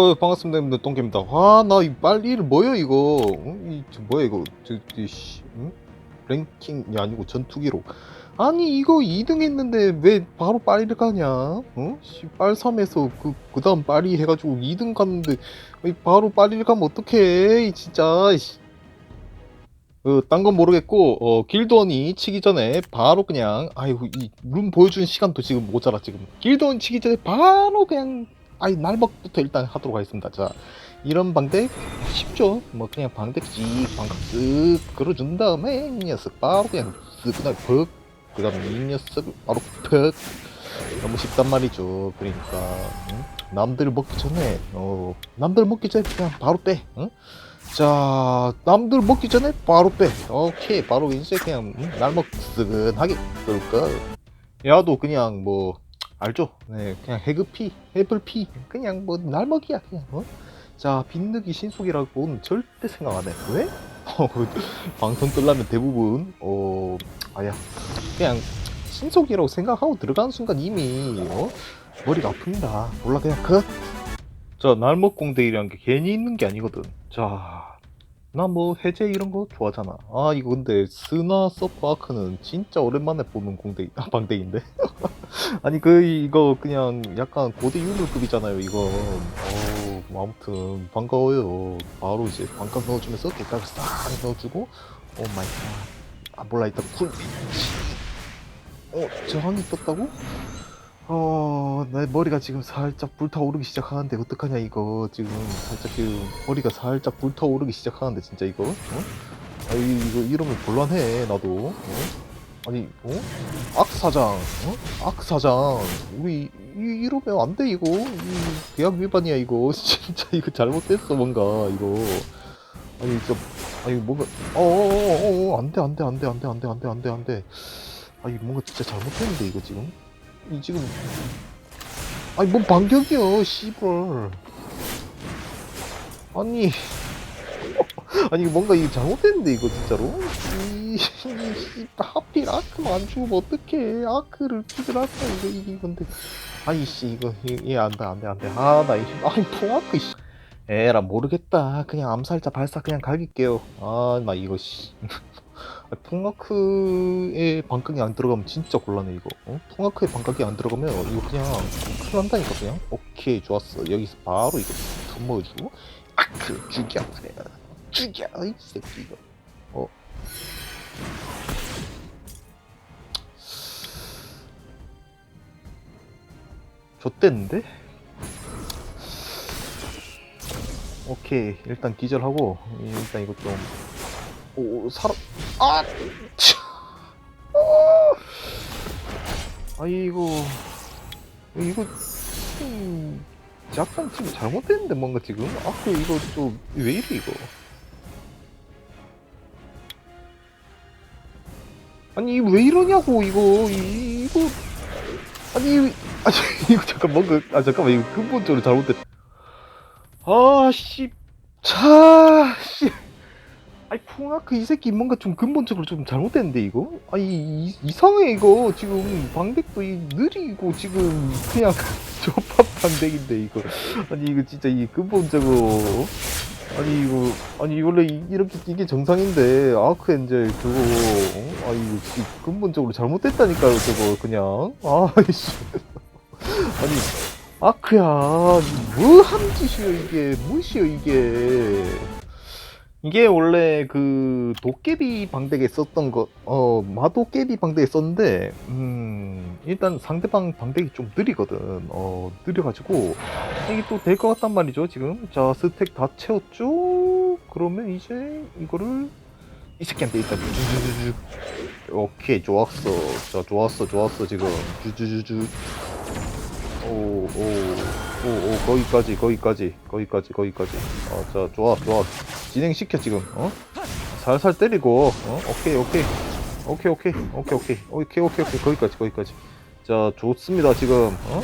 어, 반갑습니다, 여러분들. 똥개입니다. 와, 나이 빨리를 뭐야, 이거? 응? 이, 저 뭐야, 이거? 저, 저, 씨, 응? 랭킹이 아니고 전투기로. 아니, 이거 2등 했는데 왜 바로 빨리를 가냐? 응? 씨, 빨3에서 그, 그 다음 빨리 해가지고 2등 갔는데, 이 바로 빨리를 가면 어떡해, 이 진짜, 씨. 그, 딴 건 모르겠고, 어, 길드원이 치기 전에 바로 그냥, 아이고, 이, 룸 보여주는 시간도 지금 모자라, 지금. 길드원 치기 전에 바로 그냥 아이 날먹부터 일단 하도록 하겠습니다. 자 이런 방대 쉽죠. 뭐 그냥 방대 찍 방각 쓱 걸어준 다음에 이 녀석 바로 그냥 쓱 그다음 퍽 그다음에 이 녀석 바로 퍽 너무 쉽단 말이죠. 그러니까 응? 남들 먹기 전에 어 남들 먹기 전에 그냥 바로 빼. 응? 자 남들 먹기 전에 바로 빼. 오케이 바로 이제 그냥 응? 날먹 스근하게 그럴까. 야도 그냥 뭐 알죠? 네, 그냥 해급피, 해플피, 그냥 뭐 날먹이야, 그냥. 어? 자, 빈득이 신속이라고는 절대 생각 안 해. 왜? 어, 방송 뜨려면 대부분 어, 아야, 그냥 신속이라고 생각하고 들어가는 순간 이미 어? 머리가 아픕니다. 몰라 그냥 컷. 자, 날먹 공대이라는 게 괜히 있는 게 아니거든. 자, 나뭐 해제 이런 거 좋아하잖아. 아, 이거 근데 스나 서프 아크는 진짜 오랜만에 보는 공대, 아, 방대인데. 아니 그 이거 그냥 약간 고대 유물급이잖아요 이거 어 아무튼 반가워요 바로 이제 반값 넣어주면서 대가를 싹 넣어주고 오 마이 갓아 몰라 일단 쿨 어? 저항이 떴다고? 어 내 머리가 지금 살짝 불타오르기 시작하는데 어떡하냐 이거 지금 살짝 지금 머리가 살짝 불타오르기 시작하는데 진짜 이거 어? 아 이- 이거 이러면 곤란해 나도 어? 아니, 어? 악 사장, 어? 악사장, 우리 이, 이러면 안 돼 이거. 이 계약 위반이야 이거. 진짜 이거 잘못됐어 뭔가 이거. 아니 진짜, 아니 뭔가, 어어어어 안돼 안돼 안돼 안돼 안돼 안돼 안돼 안돼. 아니 뭔가 진짜 잘못했는데 이거 지금. 이 지금, 아니 뭔 반격이야, 씨발. 아니. 아니 뭔가 이거 잘못됐는데 이거 진짜로? 이, 이 씨, 하필 아크만 안 죽으면 어떡해. 아크를 죽으라까 이거 이게 근데. 아니 씨 이거 이게 안돼 안 돼 안 돼. 아나 이 아니 풍아크 씨. 에라 모르겠다. 그냥 암살자 발사 그냥 갈길게요. 아 나 이거 씨. 풍아크에 반각이 안 들어가면 진짜 곤란해 이거. 어? 풍아크에 반각이 안 들어가면 이거 그냥 큰일 난다니까 그냥. 오케이 좋았어. 여기서 바로 이거 돈 먹어주고 아크 죽여. 그래 죽여 이 새끼 이거 어 좆됐는데? 오케이 일단 기절하고 일단 이거 좀 오, 사람 아! 차! 아! 아이고 이거 음, 약간 지금 잘못됐는데 뭔가 지금 아그 이거 좀 왜 이래 이거 아니 왜 이러냐고 이거. 이- 이거. 아니 아니 이거 잠깐 뭔가 아 잠깐만. 이거 근본적으로 잘못됐. 아씨. 차씨. 아니 풍아크 이 새끼 뭔가 좀 근본적으로 좀 잘못됐는데 이거? 아니 이, 이상해 이거. 지금 방백도 이 느리고 지금 그냥 조합 방백인데 이거. 아니 이거 진짜 이 근본적으로 아니 이거 아니 원래 이- 이렇게 이게 정상인데 아크 엔젤 그거 어? 아 이거 진 근본적으로 잘못됐다니까요 저거 그냥. 아이씨. 아니 아크야 뭐한 짓이요 이게? 무엇이요 이게 이게 원래 그 도깨비 방대에 썼던 거, 어, 마도깨비 방대에 썼는데, 음, 일단 상대방 방대기 좀 느리거든. 어, 느려가지고, 이게 또 될 것 같단 말이죠, 지금. 자, 스택 다 채웠죠? 그러면 이제 이거를, 이 새끼한테 일단 주주주주. 오케이, 좋았어. 자, 좋았어, 좋았어, 지금. 주주주주. 오, 오, 오, 오, 거기까지, 거기까지, 거기까지, 거기까지. 어, 자, 좋아, 좋아. 진행시켜, 지금, 어? 살살 때리고, 어? 오케이, 오케이. 오케이, 오케이, 오케이, 오케이. 오케이, 오케이, 오케이. 거기까지, 거기까지. 자, 좋습니다, 지금, 어?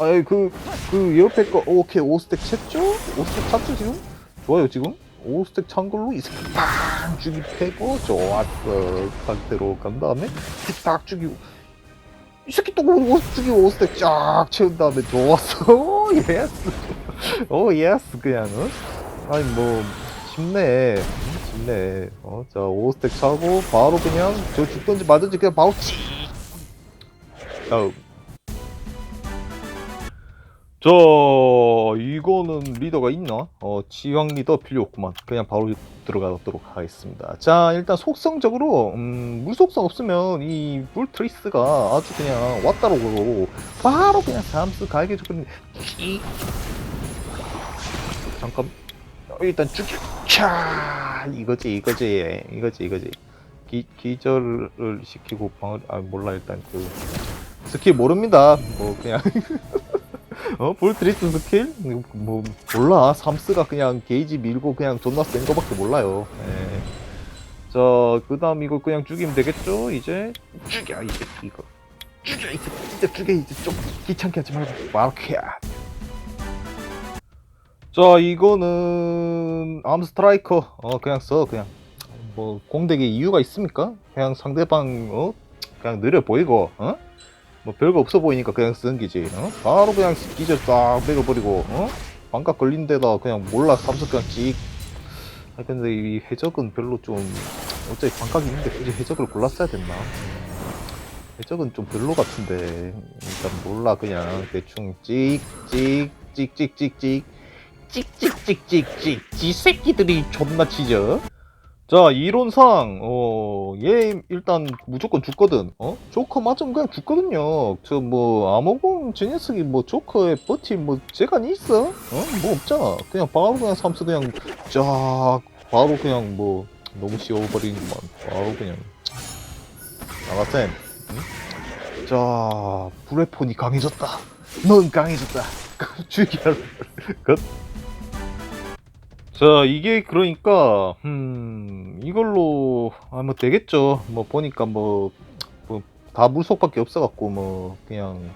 아이, 그, 그, 옆에 거, 오케이, 5스택 쳤죠? 5스택 찼죠, 지금? 좋아요, 지금? 5스택 찬 걸로 이 새끼 딱 죽이 패고, 좋았어. 상태로 간 다음에, 딱 죽이고, 이 새끼 또옷 죽이고 옷스택 쫙 채운 다음에 좋았어. 예스. 오 예스 그냥 어? 아니 뭐 쉽네. 음, 쉽네. 어자 5스택 차고 바로 그냥 저 죽든지 마든지 그냥 바로 치! 다음 자 이거는 리더가 있나? 어 지황 리더 필요 없구만. 그냥 바로 들어가도록 하겠습니다. 자 일단 속성적으로 음, 물속성 없으면 이 물트리스가 아주 그냥 왔다로 고 바로 그냥 잠수 갈게 좋거든요 이- 잠깐. 어, 일단 죽여 차. 이거지 이거지. 이거지 이거지. 기, 기절을 시키고 방을 아 몰라 일단 그. 스킬 모릅니다. 뭐 그냥 어 볼트리스 스킬? 뭐 몰라. 삼스가 그냥 게이지 밀고 그냥 존나 센 거밖에 몰라요. 예. 자 그 다음 이거 그냥 죽이면 되겠죠? 이제? 죽여 이 새끼 이거. 죽여 이 새끼 진짜 죽여 이제 좀 귀찮게 하지 말고. 캬자 이거는 암 스트라이커. 어 그냥 써 그냥. 뭐 공대기 이유가 있습니까? 그냥 상대방 어? 그냥 느려 보이고 어? 뭐 별거 없어 보이니까 그냥 쓰는 기지 어? 바로 그냥 기절 싹 빼고버리고 어? 반각 걸린 데다 그냥 몰라 삼성 그냥 찍. 아, 근데 이 해적은 별로 좀 어차피 반각이 있는데 굳이 해적을 골랐어야 됐나? 해적은 좀 별로 같은데 일단 몰라 그냥. 대충 찍찍찍찍찍찍. 찍찍찍찍찍. 지 새끼들이 존나 치죠 자 이론상 어얘 일단 무조건 죽거든. 어? 조커 맞으면 그냥 죽거든요. 저뭐저 녀석이 뭐 조커에 버틸 뭐 재간이 있어? 어뭐 없잖아. 그냥 바로 그냥 삼수 그냥 쫙 바로 그냥 뭐 너무 씌워버리는구만. 바로 그냥. 나가쌤 응? 자 불의 폰이 강해졌다. 넌 강해졌다. 죽여 굿 자 이게 그러니까 음 이걸로 아 뭐 되겠죠. 뭐 보니까 뭐 다 물속밖에 없어갖고 뭐 그냥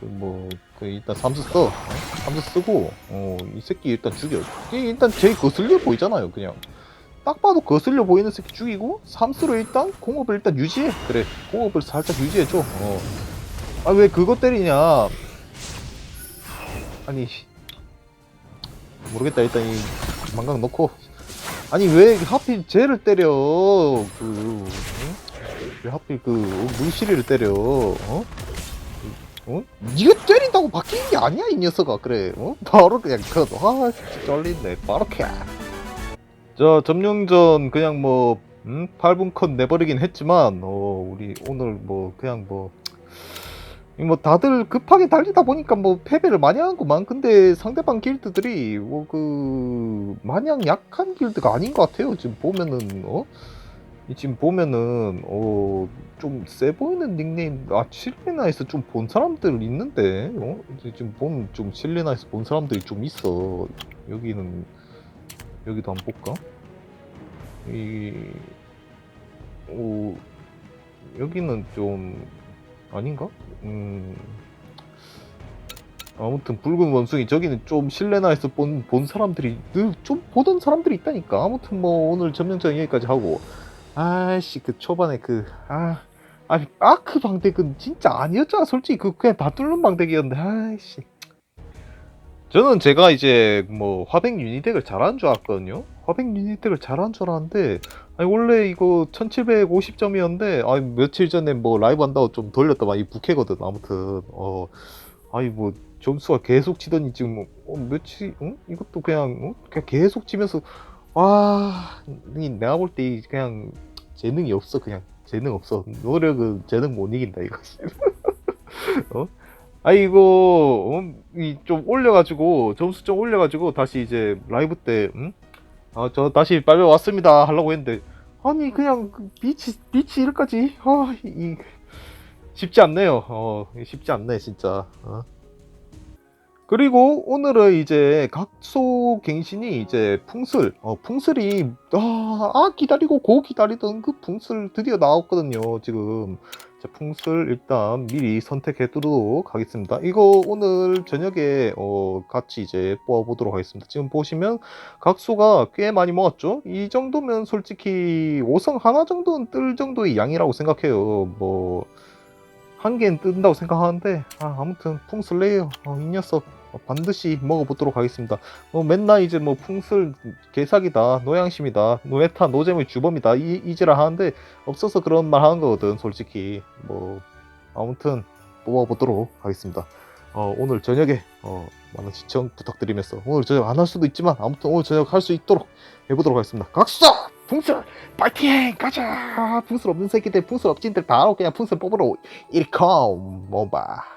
그 뭐 그 일단 삼수 써. 어? 삼수 쓰고 어 이 새끼 일단 죽여. 일단 제일 거슬려 보이잖아요 그냥. 딱 봐도 거슬려 보이는 새끼 죽이고 삼수로 일단 공업을 일단 유지해. 그래 공업을 살짝 유지해줘. 어 아 왜 그거 때리냐. 아니 모르겠다 일단 이 망각 넣고 아니 왜 하필 쟤를 때려 그 응? 왜 하필 그 물시리를 때려 어? 어? 니가 때린다고 바뀌는 게 아니야 이 녀석아 그래 어? 바로 그냥 그아 진짜 쩔린네 바로 캬자 점령전 그냥 뭐 음? 8분 컷 내버리긴 했지만 어 우리 오늘 뭐 그냥 뭐이 뭐 다들 급하게 달리다 보니까 뭐 패배를 많이 하는구만. 근데 상대방 길드들이 뭐 그 마냥 약한 길드가 아닌 것 같아요. 지금 보면은 어? 이 지금 보면은 어 좀 세 보이는 닉네임 아 실리나에서 좀 본 사람들 있는데 어 지금 본좀 실리나에서 본 사람들이 좀 있어. 여기는 여기도 한번 볼까? 이 오, 여기는 좀 아닌가? 음. 아무튼 붉은 원숭이 저기는 좀 실내나에서 본, 본 사람들이 늘 좀 보던 사람들이 있다니까. 아무튼 뭐 오늘 점령전 여기까지 하고. 아씨 그 초반에 그아 아니 아크 방대은 진짜 아니었잖아. 솔직히 그 그냥 다 뚫는 방대기였는데. 아이씨. 저는 제가 이제 뭐 화백 유니덱을 잘하는 줄 알았거든요 화백 유니덱을 잘하는 줄 알았는데 아니 원래 이거 1750점이었는데 아니 며칠 전에 뭐 라이브 한다고 좀 돌렸더만 이 부캐거든 아무튼 어 아니 뭐 점수가 계속 치더니 지금 뭐, 어, 며칠 응? 이것도 그냥 어? 그냥 계속 치면서 와이 내가 볼 때 그냥 재능이 없어 그냥 재능 없어 노력은 재능 못 이긴다 이거 어? 아 이거 어? 이좀 올려가지고 점수 좀 올려가지고 다시 이제 라이브 때 응? 아, 저 다시 빨리 왔습니다 하려고 했는데 아니 그냥 그 빛이 빛이 이렇까지 아, 이 쉽지 않네요. 어, 쉽지 않네 진짜. 어. 그리고 오늘은 이제 각소 갱신이 이제 풍슬, 어, 풍슬이 아, 아 기다리고 고 기다리던 그 풍슬 드디어 나왔거든요. 지금 자, 풍슬 일단 미리 선택해 두도록 하겠습니다. 이거 오늘 저녁에 어, 같이 이제 뽑아보도록 하겠습니다. 지금 보시면 각소가 꽤 많이 모았죠? 이 정도면 솔직히 5성 하나 정도는 뜰 정도의 양이라고 생각해요. 뭐, 한 개는 뜬다고 생각하는데, 아, 아무튼, 풍슬레이어. 어, 이 녀석, 어, 반드시 먹어보도록 하겠습니다. 어, 맨날 이제 뭐 풍술 개사기다, 노양심이다, 노예타, 노잼의 주범이다 이 이지라 하는데 없어서 그런 말 하는 거거든, 솔직히. 뭐 아무튼 뽑아보도록 하겠습니다. 어, 오늘 저녁에 어, 많은 시청 부탁드리면서 오늘 저녁 안 할 수도 있지만 아무튼 오늘 저녁 할 수 있도록 해보도록 하겠습니다. 각서 풍술 파이팅 가자 풍술 없는 새끼들 풍술 없진들 다 그냥 풍술 뽑으러 일컴 뭐봐